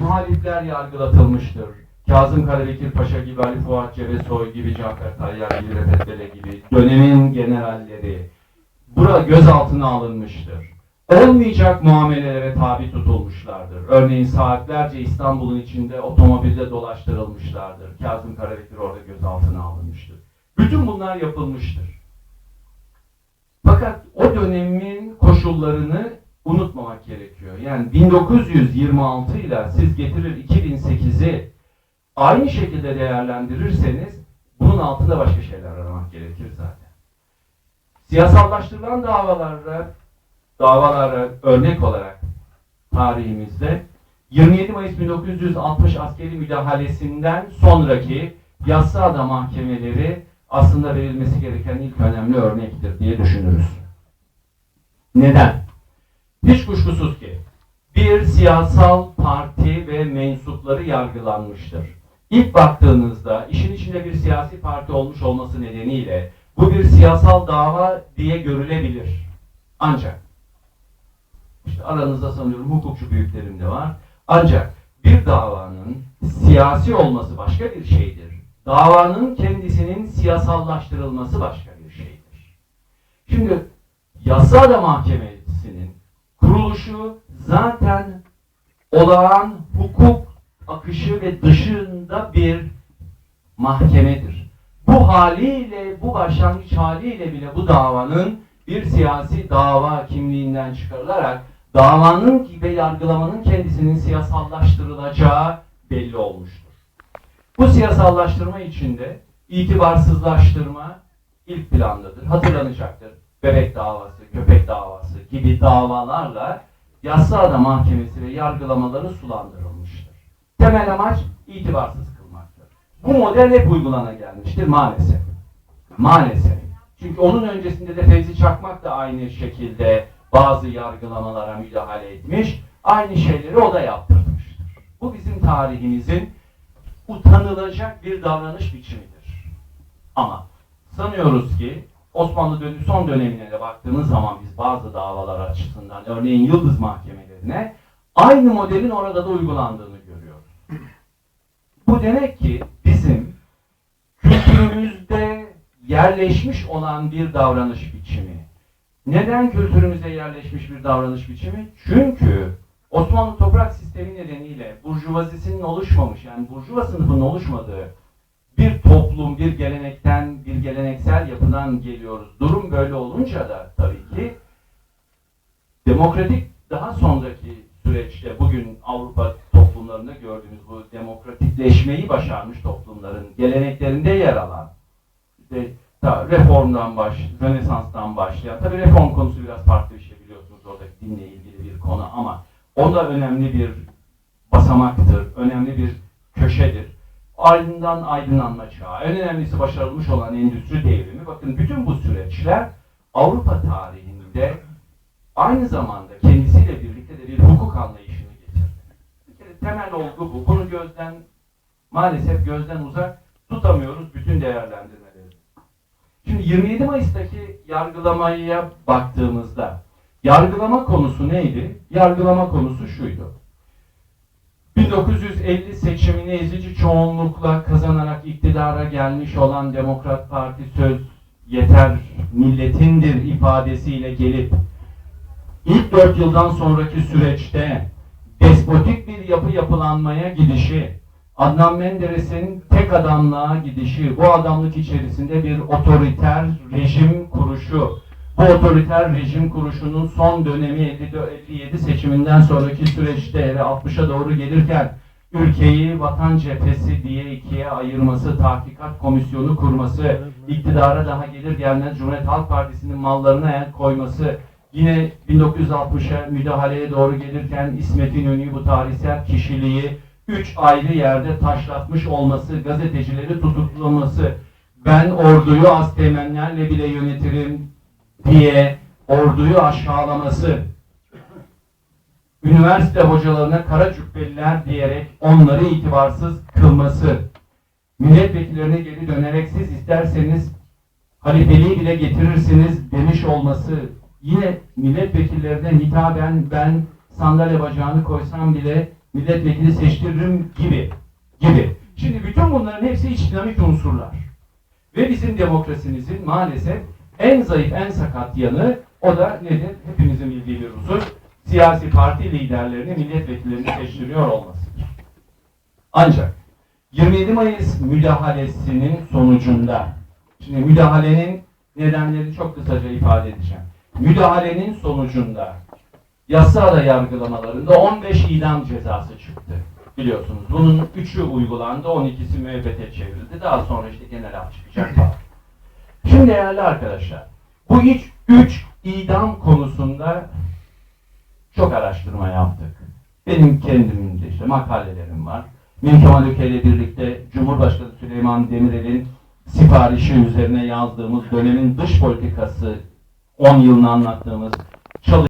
muhalifler yargılatılmıştır. Kazım Karabekir Paşa gibi, Ali Fuat Cebesoy gibi, Cafer Tayyar gibi, Refet Bele gibi dönemin generalleri bura gözaltına alınmıştır. Olmayacak muamelelere tabi tutulmuşlardır. Örneğin saatlerce İstanbul'un içinde otomobilde dolaştırılmışlardır. Kazım Karabekir orada gözaltına alınmıştır. Bütün bunlar yapılmıştır. Fakat o dönemin koşullarını unutmamak gerekiyor. Yani 1926 ile siz getirir 2008'i aynı şekilde değerlendirirseniz bunun altında başka şeyler aramak gerekir zaten. Siyasallaştırılan davalara davalara örnek olarak tarihimizde 27 Mayıs 1960 askeri müdahalesinden sonraki yassıada mahkemeleri aslında verilmesi gereken ilk önemli örnektir diye düşünürüz. Neden? Hiç kuşkusuz ki bir siyasal parti ve mensupları yargılanmıştır. İlk baktığınızda işin içinde bir siyasi parti olmuş olması nedeniyle bu bir siyasal dava diye görülebilir. Ancak işte aranızda sanıyorum hukukçu büyüklerim de var. Ancak bir davanın siyasi olması başka bir şeydir. Davanın kendisinin siyasallaştırılması başka bir şeydir. Şimdi Yasada Mahkemesi'nin kuruluşu zaten olağan hukuk akışı ve dışında bir mahkemedir. Bu haliyle, bu başlangıç haliyle bile bu davanın bir siyasi dava kimliğinden çıkarılarak davanın ve yargılamanın kendisinin siyasallaştırılacağı belli olmuştur. Bu siyasallaştırma içinde itibarsızlaştırma ilk plandadır. Hatırlanacaktır. Bebek davası, köpek davası gibi davalarla Yassıada Mahkemesi ve yargılamaları sulandırılmıştır. Temel amaç itibarsız kılmaktır. Bu model hep uygulana gelmiştir maalesef. Maalesef. Çünkü onun öncesinde de Fevzi Çakmak da aynı şekilde bazı yargılamalara müdahale etmiş. Aynı şeyleri o da yaptırmıştır. Bu bizim tarihimizin utanılacak bir davranış biçimidir. Ama sanıyoruz ki Osmanlı dönemi son dönemine de baktığımız zaman biz bazı davalar açısından örneğin Yıldız mahkemelerine aynı modelin orada da uygulandığını görüyoruz. Bu demek ki bizim kültürümüzde yerleşmiş olan bir davranış biçimi. Neden kültürümüze yerleşmiş bir davranış biçimi? Çünkü Osmanlı toprak sistemi nedeniyle burjuvazisinin oluşmamış, yani burjuva sınıfının oluşmadığı bir toplum, bir gelenekten, bir geleneksel yapıdan geliyoruz. Durum böyle olunca da tabii ki demokratik daha sonraki süreçte bugün Avrupa toplumlarında gördüğümüz bu demokratikleşmeyi başarmış toplumların geleneklerinde yer alan işte ta reformdan baş, Rönesans'tan başlayan, tabii reform konusu biraz farklı bir şey biliyorsunuz oradaki dinle ilgili bir konu ama o da önemli bir basamaktır, önemli bir köşedir. Ardından aydınlanma çağı, en önemlisi başarılmış olan endüstri devrimi. Bakın bütün bu süreçler Avrupa tarihinde aynı zamanda kendisiyle birlikte de bir hukuk anlayışını getirdi. Bir kere temel olgu bu. Bunu gözden maalesef gözden uzak tutamıyoruz bütün değerlendirmeleri. Şimdi 27 Mayıs'taki yargılamaya baktığımızda yargılama konusu neydi? Yargılama konusu şuydu. 1950 seçimini ezici çoğunlukla kazanarak iktidara gelmiş olan Demokrat Parti söz yeter milletindir ifadesiyle gelip ilk dört yıldan sonraki süreçte despotik bir yapı yapılanmaya gidişi, Adnan Menderes'in tek adamlığa gidişi, bu adamlık içerisinde bir otoriter rejim kuruşu, bu otoriter rejim kuruşunun son dönemi 57 seçiminden sonraki süreçte ve 60'a doğru gelirken ülkeyi vatan cephesi diye ikiye ayırması, tahkikat komisyonu kurması, iktidara daha gelir gelmez Cumhuriyet Halk Partisi'nin mallarına el koyması, yine 1960'a müdahaleye doğru gelirken İsmet İnönü'yü bu tarihsel kişiliği üç ayrı yerde taşlatmış olması, gazetecileri tutuklaması, ben orduyu az temenlerle bile yönetirim diye orduyu aşağılaması, üniversite hocalarına kara cübbeliler diyerek onları itibarsız kılması, milletvekillerine geri dönerek siz isterseniz halifeliği bile getirirsiniz demiş olması, yine milletvekillerine hitaben ben sandalye bacağını koysam bile milletvekili seçtiririm gibi gibi. Şimdi bütün bunların hepsi iç dinamik unsurlar. Ve bizim demokrasimizin maalesef en zayıf, en sakat yanı o da nedir? Hepimizin bildiği bir husus. Siyasi parti liderlerini, milletvekillerini seçtiriyor olmasıdır. Ancak 27 Mayıs müdahalesinin sonucunda, şimdi müdahalenin nedenlerini çok kısaca ifade edeceğim. Müdahalenin sonucunda yasada yargılamalarında 15 idam cezası çıktı. Biliyorsunuz. Bunun 3'ü uygulandı, 12'si müebbete çevrildi. Daha sonra işte genel af çıkacak falan. Şimdi değerli arkadaşlar, bu iç 3 idam konusunda çok araştırma yaptık. Benim kendimin işte makalelerim var. Mir Kemal ile birlikte Cumhurbaşkanı Süleyman Demirel'in siparişi üzerine yazdığımız dönemin dış politikası 10 yılını anlattığımız çalışmalar